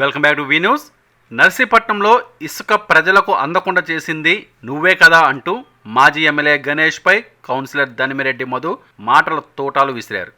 Welcome back to V news. నర్సీపట్నంలో ఇసుక ప్రజలకు అందకుండా చేసింది నువ్వే కదా అంటూ మాజీ ఎమ్మెల్యే గణేష్పై కౌన్సిలర్ ధనిమిరెడ్డి మధు మాటల తోటాలు విసిరారు.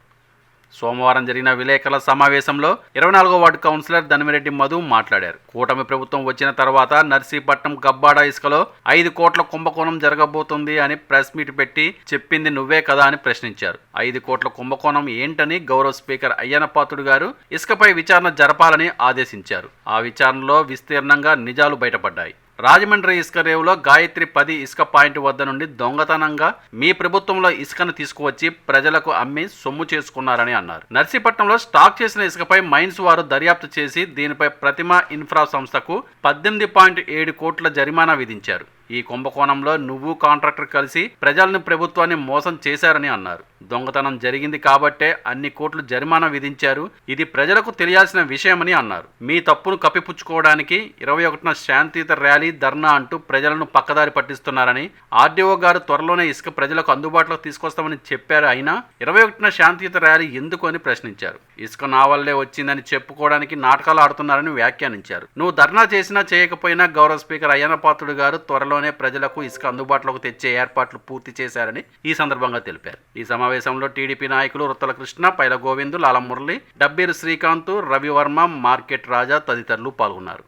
సోమవారం జరిగిన విలేకరుల సమావేశంలో ఇరవై నాలుగో వార్డు కౌన్సిలర్ ధనిమిరెడ్డి మధు మాట్లాడారు. కూటమి ప్రభుత్వం వచ్చిన తర్వాత నర్సీపట్నం గబ్బాడ ఇసుకలో ఐదు కోట్ల కుంభకోణం జరగబోతుంది అని ప్రెస్ మీట్ పెట్టి చెప్పింది నువ్వే కదా అని ప్రశ్నించారు. ఐదు కోట్ల కుంభకోణం ఏంటని గౌరవ స్పీకర్ అయ్యనపాతుడు గారు ఇసుకపై విచారణ జరపాలని ఆదేశించారు. ఆ విచారణలో విస్తీర్ణంగా నిజాలు బయటపడ్డాయి. రాజమండ్రి ఇసుక రేవులో గాయత్రి పది ఇసుక పాయింట్ వద్ద నుండి దొంగతనంగా మీ ప్రభుత్వంలో ఇసుకను తీసుకువచ్చి ప్రజలకు అమ్మి సొమ్ము చేసుకున్నారని అన్నారు. నర్సీపట్నంలో స్టాక్ చేసిన ఇసుకపై మైన్స్ వారు దర్యాప్తు చేసి దీనిపై ప్రతిమ ఇన్ఫ్రా సంస్థకు పద్దెనిమిది పాయింట్ ఏడు కోట్ల జరిమానా విధించారు. ఈ కుంభకోణంలో నువ్వు కాంట్రాక్టర్ కలిసి ప్రజలను ప్రభుత్వాన్ని మోసం చేశారని అన్నారు. దొంగతనం జరిగింది కాబట్టే అన్ని కోట్లు జరిమానా విధించారు. ఇది ప్రజలకు తెలియాల్సిన విషయమని అన్నారు. మీ తప్పును కప్పిపుచ్చుకోవడానికి ఇరవై ఒకటిన శాంతియుత ర్యాలీ ధర్నా అంటూ ప్రజలను పక్కదారి పట్టిస్తున్నారని ఆర్డీఓ గారు త్వరలోనే ఇసుక ప్రజలకు అందుబాటులోకి తీసుకొస్తామని చెప్పారు అయినా ఇరవై ఒకటిన శాంతియుత ర్యాలీ ఎందుకు అని ప్రశ్నించారు. ఇసుక నా వల్లే వచ్చిందని చెప్పుకోవడానికి నాటకాలు ఆడుతున్నారని వ్యాఖ్యానించారు. నువ్వు ధర్నా చేసినా చేయకపోయినా గౌరవ స్పీకర్ అయ్యనపాత్రుడు గారు త్వరలోనే ప్రజలకు ఇసుక అందుబాటులోకి తెచ్చే ఏర్పాట్లు పూర్తి చేశారని ఈ సందర్భంగా తెలిపారు. ఈ సమావేశంలో టీడీపీ నాయకులు రుత్తల కృష్ణ పైల గోవిందు లాల మురళి డబ్బీరు శ్రీకాంత్ రవివర్మ మార్కెట్ రాజా తదితరులు పాల్గొన్నారు.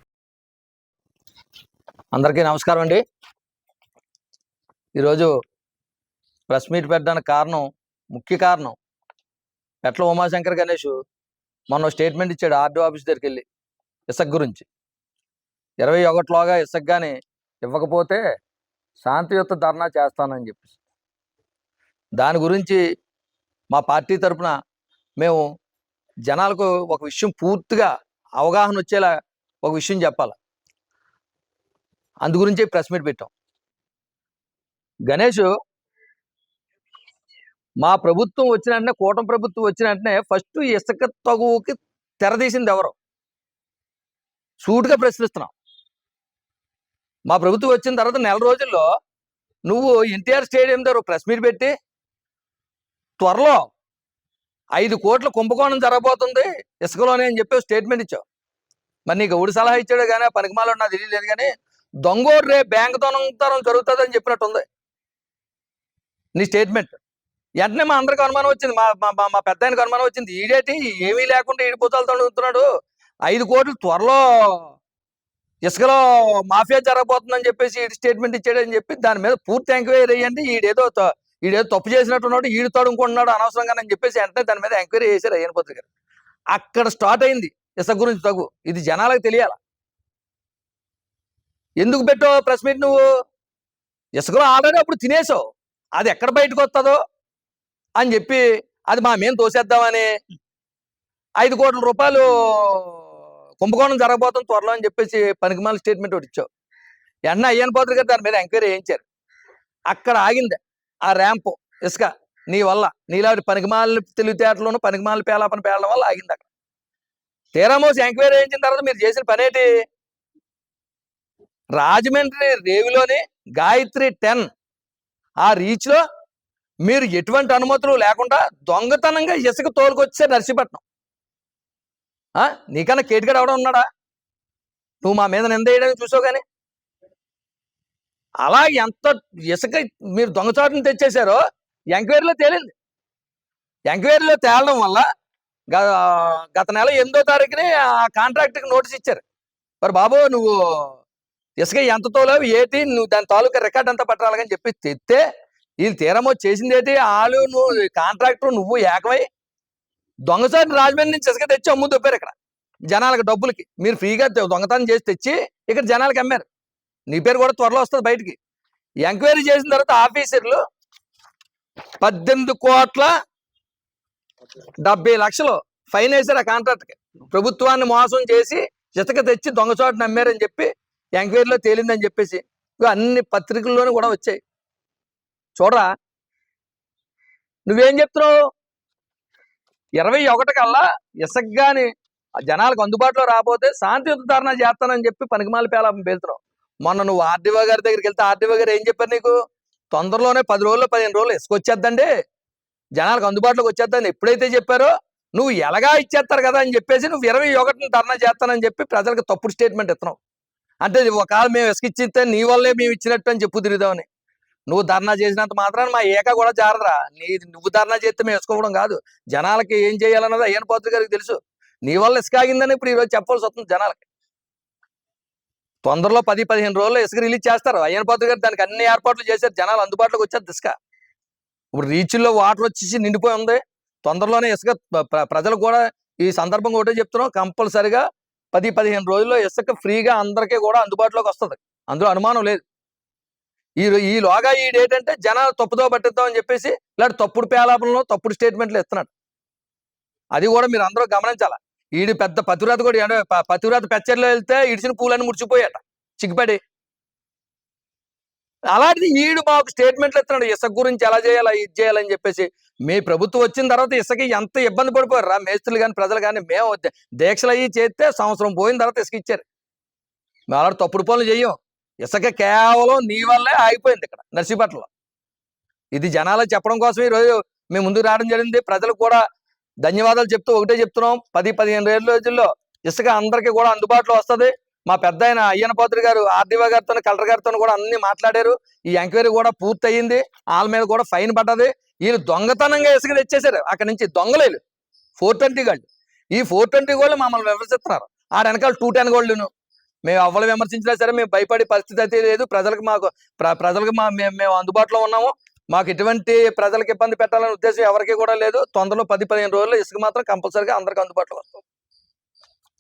అందరికీ నమస్కారం అండి. ఈరోజు ప్రెస్ మీట్ పెట్టడానికి కారణం ముఖ్య కారణం ఎట్లా ఉమాశంకర్ గణేష్? మొన్న స్టేట్మెంట్ ఇచ్చాడు ఆర్డీఓ ఆఫీస్ దగ్గరికి వెళ్ళి ఇసక్ గురించి. ఇరవై ఒకటిలోగా ఇసక్ కానీ ఇవ్వకపోతే శాంతియుత ధర్నా చేస్తానని చెప్పేసి. దాని గురించి మా పార్టీ తరపున మేము జనాలకు ఒక విషయం పూర్తిగా అవగాహన వచ్చేలా ఒక విషయం చెప్పాలి. అందు గురించి ప్రెస్ మీట్ పెట్టాం. గణేష్ మా ప్రభుత్వం వచ్చిన వెంటనే కూటమి ప్రభుత్వం వచ్చిన వెంటనే ఫస్ట్ ఇసుక తగువుకి తెరదీసింది ఎవరు? సూటుగా ప్రశ్నిస్తున్నాం. మా ప్రభుత్వం వచ్చిన తర్వాత నెల రోజుల్లో నువ్వు ఎన్టీఆర్ స్టేడియం దగ్గర ప్రెస్ మీట్ పెట్టి త్వరలో ఐదు కోట్ల కుంభకోణం జరగబోతుంది ఇసుకలోనే అని చెప్పి స్టేట్మెంట్ ఇచ్చావు. మరి నీకు ఊడి సలహా ఇచ్చాడు కానీ పనికిమాలో నాకు తెలియలేదు కానీ దొంగోడు రే బ్యాంక్ దొంగతనం జరుగుతుందని చెప్పినట్టుంది నీ స్టేట్మెంట్. వెంటనే మా అందరికి అనుమానం వచ్చింది. మా మా- మా- పెద్ద ఆయనకు అనుమానం వచ్చింది. ఈడేటి ఏమీ లేకుండా ఈడిపోతాలు తడుగుతున్నాడు ఐదు కోట్లు త్వరలో ఇసుకలో మాఫియా జరగబోతుందని చెప్పేసి ఈడు స్టేట్మెంట్ ఇచ్చాడని చెప్పి దాని మీద పూర్తి ఎంక్వైరీ అయ్యండి ఈడేదో ఈడేదో తప్పు చేసినట్టున్నాడు ఈడు తడుముకుంటున్నాడు అనవసరంగానని చెప్పేసి వెంటనే దాని మీద ఎంక్వైరీ చేశారు అయ్యన పత్రిక అక్కడ స్టార్ట్ అయింది. ఇసుక గురించి తగు. ఇది జనాలకు తెలియాల? ఎందుకు పెట్టావు ప్రెస్ మీట్ నువ్వు? ఇసుకలో ఆల్రెడీ అప్పుడు తినేసావు. అది ఎక్కడ బయటకు వస్తుందో అని చెప్పి అది మా మేము తోసేద్దామని ఐదు కోట్ల రూపాయలు కుంభకోణం జరగబోతుంది త్వరలో అని చెప్పేసి పనికిమాల స్టేట్మెంట్ ఒకటి ఇచ్చావు. ఎన్న అయ్యన్ పోతులు గారు దాని మీద ఎంక్వైరీ చేయించారు. అక్కడ ఆగింది ఆ ర్యాంపు ఇసుక నీ వల్ల నీలాంటి పనికిమాల తెలివితేటలోను పనికిమాల పేలాపన పేలడం వల్ల ఆగింది అక్కడ. తీరామోసి ఎంక్వైరీ చేయించిన తర్వాత మీరు చేసిన పనేటి రాజమండ్రి రేవులోని గాయత్రి టెన్ ఆ రీచ్లో మీరు ఎటువంటి అనుమతులు లేకుండా దొంగతనంగా ఇసుక తోలుకొచ్చే నర్సీపట్నం. ఆ? నీకన్నా కేటుగడ ఎవడ ఉన్నాడా? నువ్వు మా మీద నిందేయడానికి చూసావు కానీ? అలా ఎంత ఇసుక మీరు దొంగచాటును తెచ్చేశారో ఎంక్వైరీలో తేలింది. ఎంక్వైరీలో తేలడం వల్ల గత నెల ఎనిమిదో తారీఖుని ఆ కాంట్రాక్ట్కి నోటీస్ ఇచ్చారు. మరి బాబు నువ్వు ఇసుక ఎంత తోలేవు ఏటి? నువ్వు దాని తాలూకా రికార్డ్ అంతా పట్టాలని చెప్పి తెస్తే వీళ్ళు తీరమో చేసింది ఏంటి వాళ్ళు నువ్వు కాంట్రాక్టర్ నువ్వు ఏకమై దొంగసారి రాజమండ్రి నుంచి ఇసుక తెచ్చి అమ్ము దొప్పారు ఇక్కడ జనాలకు డబ్బులకి. మీరు ఫ్రీగా దొంగతనం చేసి తెచ్చి ఇక్కడ జనాలకు అమ్మారు. నీ పేరు కూడా త్వరలో వస్తుంది బయటికి. ఎంక్వైరీ చేసిన తర్వాత ఆఫీసర్లు పద్దెనిమిది కోట్ల డెబ్బై లక్షలు ఫైన్ వేశారు ఆ కాంట్రాక్ట్కి ప్రభుత్వాన్ని మోసం చేసి ఇసుక తెచ్చి దొంగచోట నమ్మారని చెప్పి ఎంక్వైరీలో తేలిందని చెప్పేసి అన్ని పత్రికల్లోనూ కూడా వచ్చాయి. చూడరా? నువ్వేం చెప్తున్నావు? ఇరవై ఒకటి కల్లా ఇసుక ఆ జనాలకు అందుబాటులో రాబోతే శాంతియుత ధర్నా చేస్తానని చెప్పి పనికిమాల పేలాపం పేలుతున్నావు. మొన్న నువ్వు ఆర్డీఓ గారి దగ్గరికి వెళ్తే ఆర్డీఓ గారు ఏం చెప్పారు నీకు? తొందరలోనే పది రోజులు పదిహేను రోజులు ఇసుకొచ్చేద్దండి. జనాలకు అందుబాటులోకి వచ్చేద్దని ఎప్పుడైతే చెప్పారో నువ్వు ఎలాగా ఇచ్చేస్తారు కదా అని చెప్పేసి నువ్వు ఇరవై ఒకటిని ధర్నా చేస్తానని చెప్పి ప్రజలకు తప్పుడు స్టేట్మెంట్ ఇస్తున్నావు. అంటే ఒకవేళ మేము ఇసుక ఇచ్చితే నీ వల్లే మేము ఇచ్చినట్టు అని చెప్పు తిరుగుదామని. నువ్వు ధర్నా చేసినంత మాత్రాన మా ఏక కూడా జారదరా. నీ నువ్వు ధర్నా చేస్తే మేము వేసుకోవడం కాదు. జనాలకి ఏం చేయాలన్నది అయ్యన్ పాత్ర గారికి తెలుసు. నీ వల్ల ఇసుక ఆగిందని ఇప్పుడు ఈరోజు చెప్పాల్సి వస్తుంది జనాలకి. తొందరలో పది పదిహేను రోజుల్లో ఇసుక రిలీజ్ చేస్తారు. అయ్యన్ పాత్ర గారు దానికి అన్ని ఏర్పాట్లు చేశారు. జనాలు అందుబాటులోకి వచ్చారు ఇసుక. ఇప్పుడు రీచ్ల్లో వాటర్ వచ్చేసి నిండిపోయి ఉంది. తొందరలోనే ఇసుక ప్ర- ప్రజలు కూడా ఈ సందర్భంగా ఒకటే చెప్తున్నాం. కంపల్సరిగా పది పదిహేను రోజుల్లో ఇసుక ఫ్రీగా అందరికీ కూడా అందుబాటులోకి వస్తుంది. అందులో అనుమానం లేదు. ఈ ఈలోగా ఈ లోగా డేట్ అంటే జనాలు తప్పుదో పట్టిద్దాం అని చెప్పేసి ఇలాంటి తప్పుడు పేలాపంలో తప్పుడు స్టేట్మెంట్లు ఇస్తున్నాడు. అది కూడా మీరు అందరూ గమనించాల? ఈడు పెద్ద పతివ్రత కూడా పతివ్రత పెచ్చర్లో వెళ్తే ఇడిచిన పూలన్నీ ముడిచిపోయాట చిక్కుపడి. అలాంటిది ఈడు మాకు స్టేట్మెంట్లు ఇస్తున్నాడు. ఇసుక గురించి ఎలా చేయాలా ఇది చేయాలని చెప్పేసి. మీ ప్రభుత్వం వచ్చిన తర్వాత ఇసుక ఎంత ఇబ్బంది పడిపోయారు? రా మేస్త్రులు కానీ ప్రజలు కానీ మేము దీక్షలు అయ్యి చేస్తే సంవత్సరం పోయిన తర్వాత ఇసుక ఇచ్చారు. మేము అలాంటి తప్పుడు పనులు చెయ్యం. ఇసుక కేవలం నీ వల్లే ఆగిపోయింది ఇక్కడ నర్సీపట్నంలో. ఇది జనాలు చెప్పడం కోసం ఈరోజు మేము ముందుకు రావడం జరిగింది. ప్రజలకు కూడా ధన్యవాదాలు చెప్తూ ఒకటే చెప్తున్నాం. పది పదిహేను ఏళ్ళ రోజుల్లో ఇసుక అందరికీ కూడా అందుబాటులో వస్తది. మా పెద్ద ఆయన అయ్యన పాత్రి గారు ఆర్డీఓ గారితో కలెక్టర్ గారితో కూడా అన్ని మాట్లాడారు. ఈ ఎంక్వైరీ కూడా పూర్తి అయ్యింది వాళ్ళ మీద కూడా ఫైన్ పడ్డది. వీళ్ళు దొంగతనంగా ఇసుక తెచ్చేశారు. అక్కడ నుంచి దొంగలేలు ఫోర్ ట్వంటీ గోల్డ్. ఈ ఫోర్ ట్వంటీ గోల్డ్ మమ్మల్ని విమర్శిస్తున్నారు. ఆ వెనకాల టూ టెన్ గోల్డ్ను. మేము ఎవరు విమర్శించినా సరే మేము భయపడే పరిస్థితి అయితే లేదు. ప్రజలకు మాకు ప్రజలకు మా మేము మేము అందుబాటులో ఉన్నాము. మాకు ఎటువంటి ప్రజలకు ఇబ్బంది పెట్టాలనే ఉద్దేశం ఎవరికి కూడా లేదు. తొందరలో పది పదిహేను రోజుల్లో ఇసుక మాత్రం కంపల్సరీగా అందరికి అందుబాటులో వస్తుంది.